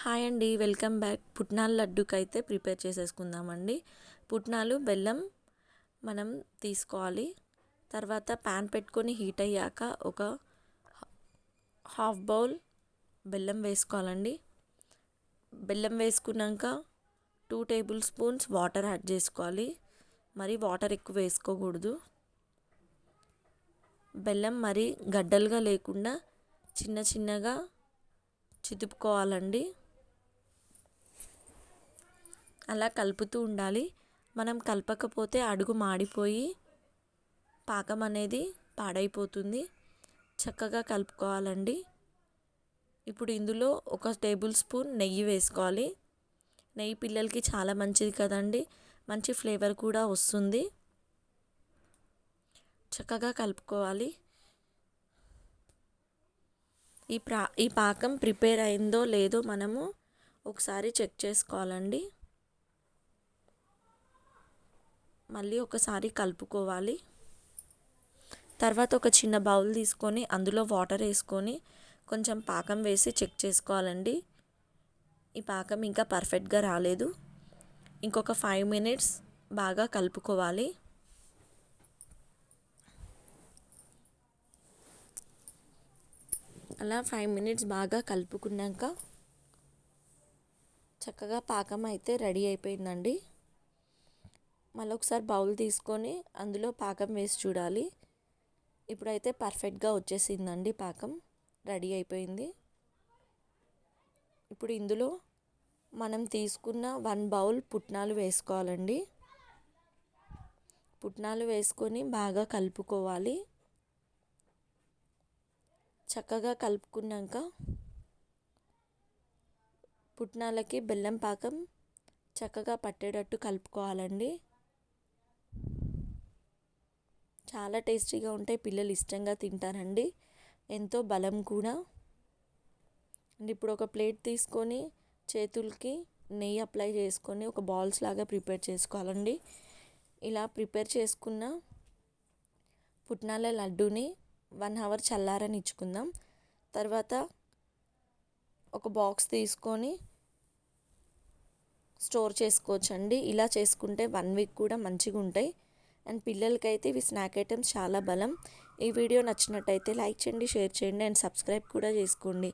Hi అండి welcome back. పుట్నాల లడ్డుకి అయితే ప్రిపేర్ చేసేసుకుందామండి. పుట్నాలు బెల్లం మనం తీసుకోవాలి. తర్వాత ప్యాన్ పెట్టుకొని హీట్ అయ్యాక ఒక హాఫ్ బౌల్ బెల్లం వేసుకోవాలండి. బెల్లం వేసుకున్నాక two tablespoons water add చేసుకోవాలి. మరి వాటర్ ఎక్కువ వేసుకోకూడదు. బెల్లం మరి గడ్డలుగా లేకుండా చిన్న చిన్నగా చితుపుకోవాలండి అలా కలుపుతూ ఉండాలి. మనం కలపకపోతే అడుగు మాడిపోయి పాకం అనేది పాడైపోతుంది. చక్కగా కలుపుకోవాలండి. ఇప్పుడు ఇందులో ఒక టేబుల్ స్పూన్ నెయ్యి వేసుకోవాలి. నెయ్యి పిల్లలకి చాలా మంచిది కదండి. మంచి ఫ్లేవర్ కూడా వస్తుంది. చక్కగా కలుపుకోవాలి. ఈ ప్రా ఈ పాకం ప్రిపేర్ అయిందో లేదో మనము ఒకసారి చెక్ చేసుకోవాలండి. మళ్ళీ ఒకసారి కలుపుకోవాలి. తర్వాత ఒక చిన్న బౌల్ తీసుకొని అందులో వాటర్ వేసుకొని కొంచెం పాకం వేసి చెక్ చేసుకోవాలండి. ఈ పాకం ఇంకా పర్ఫెక్ట్గా రాలేదు. ఇంకొక ఫైవ్ మినిట్స్ బాగా కలుపుకోవాలి. అలా ఫైవ్ మినిట్స్ బాగా కలుపుకున్నాక చక్కగా పాకం అయితే రెడీ అయిపోయిందండి. మళ్ళీ ఒకసారి బౌల్ తీసుకొని అందులో పాకం వేసి చూడాలి. ఇప్పుడైతే పర్ఫెక్ట్గా వచ్చేసిందండి పాకం. రెడీ అయిపోయింది. ఇప్పుడు ఇందులో మనం తీసుకున్న వన్ బౌల్ పుట్నాలు వేసుకోవాలండి. పుట్నాలు వేసుకొని బాగా కలుపుకోవాలి. చక్కగా కలుపుకున్నాక పుట్నాలకి బెల్లం పాకం చక్కగా పట్టేటట్టు కలుపుకోవాలండి. చాలా టేస్టీగా ఉంటాయి. పిల్లలు ఇష్టంగా తింటారండి. ఎంతో బలం కూడా. అండ్ ఇప్పుడు ఒక ప్లేట్ తీసుకొని చేతులకి నెయ్యి అప్లై చేసుకొని ఒక బాల్స్ లాగా ప్రిపేర్ చేసుకోవాలండి. ఇలా ప్రిపేర్ చేసుకున్న పుట్నాల లడ్డూని వన్ అవర్ చల్లారని ఇచ్చుకుందాం. తర్వాత ఒక బాక్స్ తీసుకొని స్టోర్ చేసుకోవచ్చండి. ఇలా చేసుకుంటే వన్ వీక్ కూడా మంచిగా ఉంటాయి అండ్ పిల్లలకైతే ఇవి స్నాక్ ఐటమ్స్ చాలా బలం. ఈ వీడియో నచ్చినట్టయితే లైక్ చేయండి షేర్ చేయండి అండ్ సబ్స్క్రైబ్ కూడా చేసుకోండి.